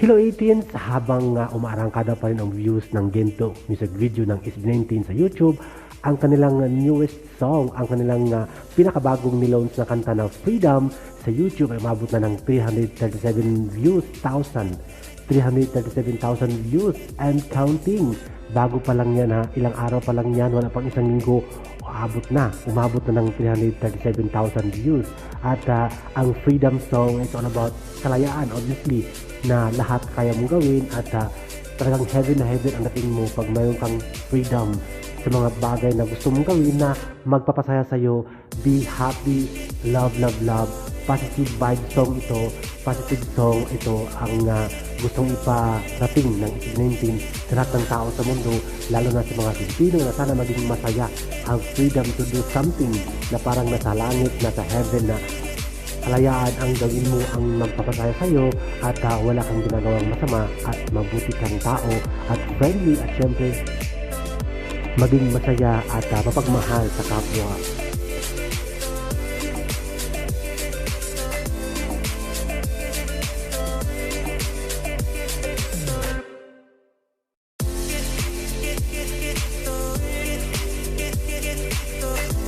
Hello 18 habang uh, umaarangkada pa rin ang views ng Gento music video ng SB19 sa YouTube, ang kanilang newest song, ang kanilang uh, pinakabagong nilaunch na kanta na Freedom sa YouTube ay umabot na ng 337 views, 1,000. 337,000 views and counting. Bago pa lang yan ha, ilang araw pa lang yan, wala pang isang linggo, umabot na, umabot na ng 337,000 views. At uh, ang Freedom Song is all about kalayaan, obviously, na lahat kaya mong gawin at uh, talagang heaven na heaven ang dating mo pag mayroon kang freedom sa mga bagay na gusto mong gawin na magpapasaya sa'yo. Be happy, love, love, love. Positive vibe song ito. Positive song ito ang uh, gustong iparating ng 19 sa lahat ng tao sa mundo, lalo na sa mga Pilipino na sana maging masaya ang freedom to do something na parang nasa langit, nasa heaven na kalayaan ang gawin mo ang magpapasaya sa iyo at uh, wala kang ginagawang masama at mabuti kang tao at friendly at syempre maging masaya at uh, mapagmahal sa kapwa Esto es